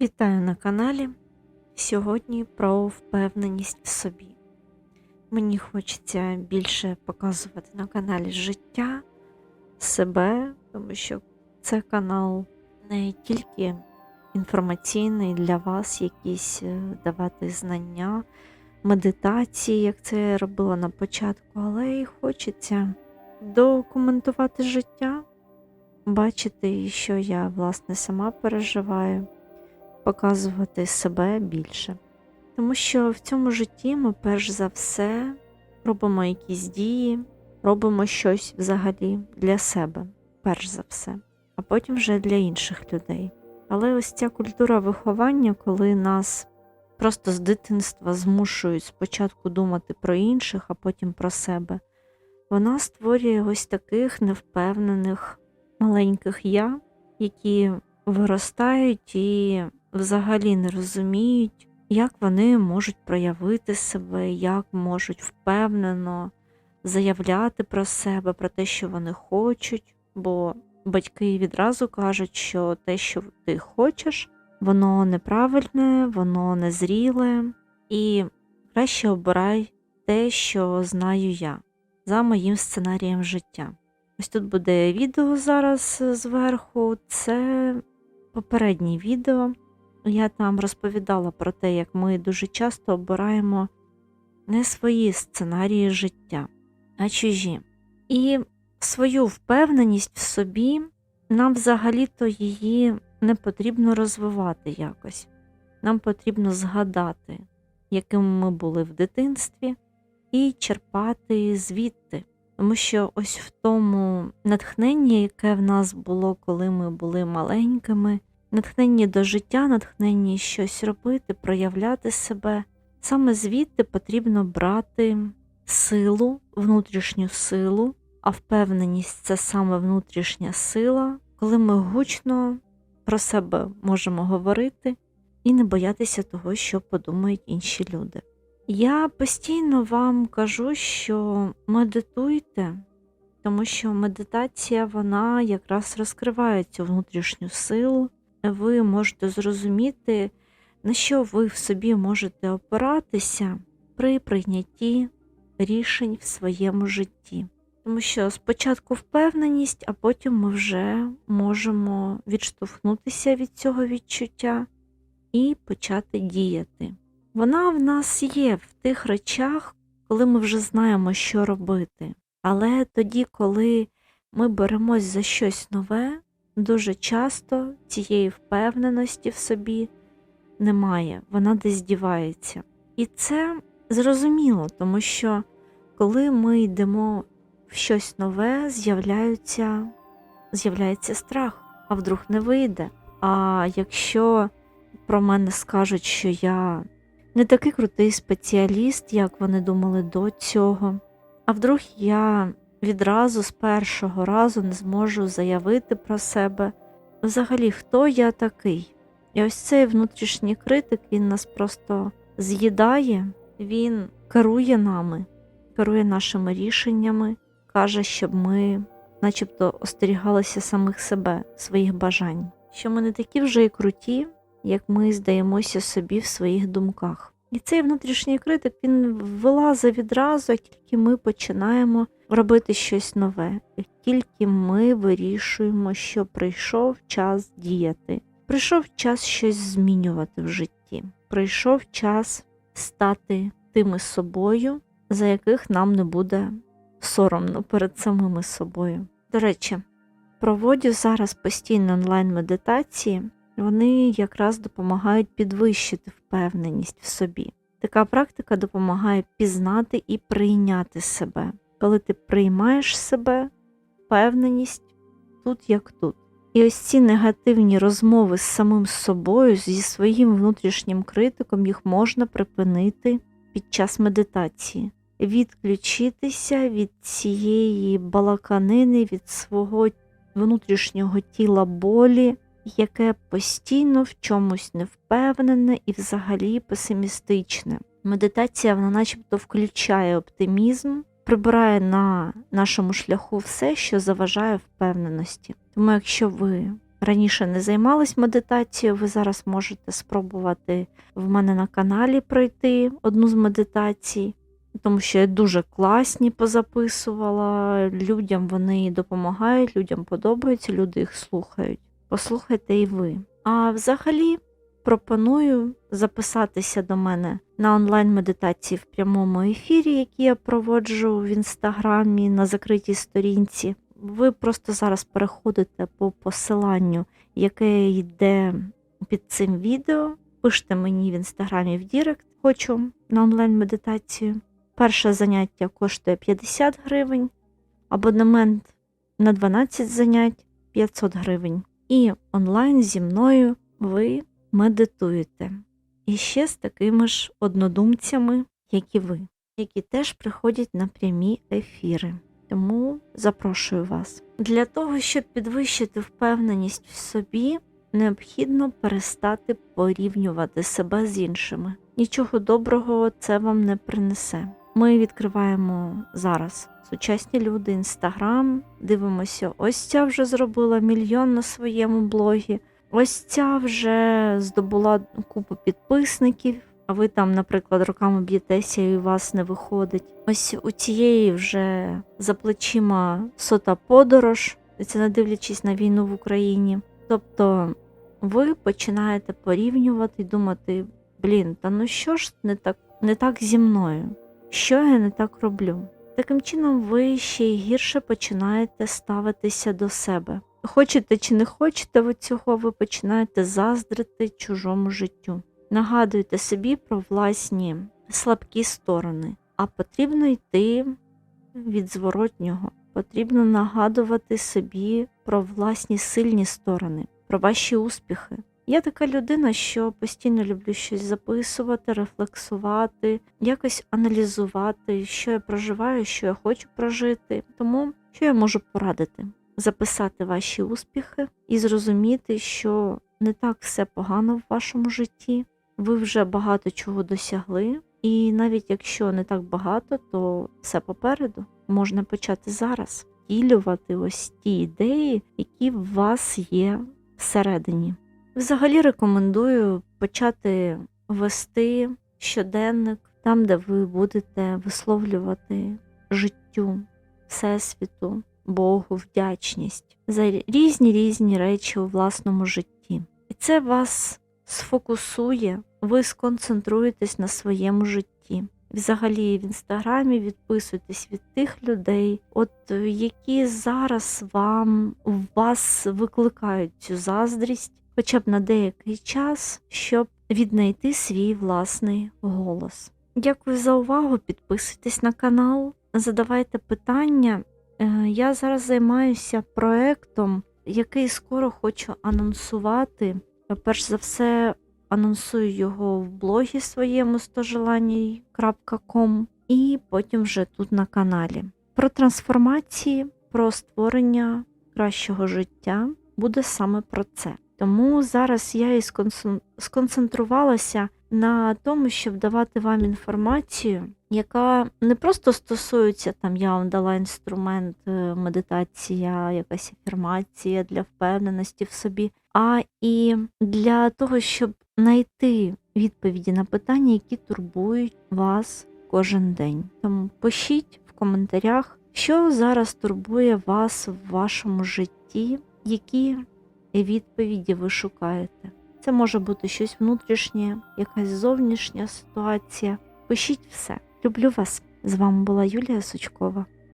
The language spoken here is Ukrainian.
Вітаю на каналі. Сьогодні про впевненість в собі. Мені хочеться більше показувати на каналі життя себе, тому що це канал не тільки інформаційний для вас, якісь е, давати знання, медитації, як це я робила на початку, але й хочеться документувати життя, бачити, що я власне сама переживаю показувати себе більше. Тому що в цьому житті ми перш за все робимо якісь дії, робимо щось взагалі для себе, перш за все, а потім вже для інших людей. Але ось ця культура виховання, коли нас просто з дитинства змушують спочатку думати про інших, а потім про себе, вона створює ось таких невпевнених маленьких я, які виростають і взагалі не розуміють, як вони можуть проявити себе, як можуть впевнено заявляти про себе, про те, що вони хочуть, бо батьки відразу кажуть, що те, що ти хочеш, воно неправильне, воно незріле, і краще обирай те, що знаю я, за моїм сценарієм життя. Ось тут буде відео зараз зверху. Це попереднє відео. Я там розповідала про те, як ми дуже часто обираємо не свої сценарії життя, а чужі. І свою впевненість в собі нам взагалі-то її не потрібно розвивати якось. Нам потрібно згадати, якими ми були в дитинстві, і черпати звідти. Тому що ось в тому натхненні, яке в нас було, коли ми були маленькими, натхненні до життя, натхненні щось робити, проявляти себе, саме звідти потрібно брати силу, внутрішню силу, а впевненість це саме внутрішня сила, коли ми гучно про себе можемо говорити і не боятися того, що подумають інші люди. Я постійно вам кажу, що медитуйте, тому що медитація вона якраз розкриває цю внутрішню силу. Ви можете зрозуміти, на що ви в собі можете опиратися при прийнятті рішень в своєму житті. Тому що спочатку впевненість, а потім ми вже можемо відштовхнутися від цього відчуття і почати діяти. Вона в нас є в тих речах, коли ми вже знаємо, що робити. Але тоді, коли ми беремось за щось нове, дуже часто цієї впевненості в собі немає, вона десь дівається. І це зрозуміло, тому що коли ми йдемо в щось нове, з'являється, з'являється страх, а вдруг не вийде. А якщо про мене скажуть, що я не такий крутий спеціаліст, як вони думали до цього. А вдруг я відразу з першого разу не зможу заявити про себе. Взагалі, хто я такий? І ось цей внутрішній критик він нас просто з'їдає, він керує нами, керує нашими рішеннями, каже, щоб ми, начебто, остерігалися самих себе, своїх бажань, що ми не такі вже і круті, як ми здаємося собі в своїх думках. І цей внутрішній критик він вилазить відразу, як тільки ми починаємо робити щось нове, як тільки ми вирішуємо, що прийшов час діяти, прийшов час щось змінювати в житті, прийшов час стати тими собою, за яких нам не буде соромно перед самими собою. До речі, проводю зараз постійно онлайн-медитації. Вони якраз допомагають підвищити впевненість в собі. Така практика допомагає пізнати і прийняти себе. Коли ти приймаєш себе, впевненість тут як тут. І ось ці негативні розмови з самим собою, зі своїм внутрішнім критиком, їх можна припинити під час медитації, відключитися від цієї балаканини, від свого внутрішнього тіла болі яке постійно в чомусь невпевнене і взагалі песимістичне. Медитація вона начебто включає оптимізм, прибирає на нашому шляху все, що заважає впевненості. Тому, якщо ви раніше не займались медитацією, ви зараз можете спробувати в мене на каналі пройти одну з медитацій, тому що я дуже класні позаписувала. Людям вони допомагають, людям подобаються, люди їх слухають. Послухайте і ви. А взагалі пропоную записатися до мене на онлайн-медитації в прямому ефірі, які я проводжу в інстаграмі на закритій сторінці. Ви просто зараз переходите по посиланню, яке йде під цим відео. Пишете мені в інстаграмі в Дірект, хочу на онлайн-медитацію. Перше заняття коштує 50 гривень, абонемент на 12 занять 500 гривень. І онлайн зі мною ви медитуєте. І ще з такими ж однодумцями, як і ви, які теж приходять на прямі ефіри. Тому запрошую вас. Для того, щоб підвищити впевненість в собі, необхідно перестати порівнювати себе з іншими. Нічого доброго це вам не принесе. Ми відкриваємо зараз сучасні люди, інстаграм, дивимося, ось ця вже зробила мільйон на своєму блогі, ось ця вже здобула купу підписників. А ви там, наприклад, роками б'єтеся і у вас не виходить. Ось у цієї вже за плечима сота подорож, це не дивлячись на війну в Україні. Тобто ви починаєте порівнювати і думати: блін, та ну що ж не так, не так зі мною? Що я не так роблю? Таким чином, ви ще й гірше починаєте ставитися до себе. Хочете чи не хочете ви цього, ви починаєте заздрити чужому життю. Нагадуйте собі про власні слабкі сторони, а потрібно йти від зворотнього. Потрібно нагадувати собі про власні сильні сторони, про ваші успіхи. Я така людина, що постійно люблю щось записувати, рефлексувати, якось аналізувати, що я проживаю, що я хочу прожити. Тому що я можу порадити? Записати ваші успіхи і зрозуміти, що не так все погано в вашому житті. Ви вже багато чого досягли, і навіть якщо не так багато, то все попереду можна почати зараз втілювати ось ті ідеї, які в вас є всередині. Взагалі рекомендую почати вести щоденник там, де ви будете висловлювати життю, всесвіту, Богу вдячність за різні різні речі у власному житті. І це вас сфокусує, ви сконцентруєтесь на своєму житті. Взагалі в інстаграмі відписуйтесь від тих людей, от які зараз вам у вас викликають цю заздрість, хоча б на деякий час, щоб віднайти свій власний голос. Дякую за увагу. Підписуйтесь на канал, задавайте питання. Е, Я зараз займаюся проектом, який скоро хочу анонсувати. Перш за все, анонсую його в блогі своєму стожеланій.com і потім вже тут на каналі. Про трансформації, про створення кращого життя буде саме про це. Тому зараз я і сконцентрувалася на тому, щоб давати вам інформацію, яка не просто стосується там, я вам дала інструмент, е, медитація, якась афірмація для впевненості в собі, а і для того, щоб знайти відповіді на питання, які турбують вас кожен день. Тому пишіть в коментарях, що зараз турбує вас в вашому житті, які відповіді ви шукаєте. Це може бути щось внутрішнє, якась зовнішня ситуація. Пишіть все. Люблю вас. З вами була Юлія Сучкова.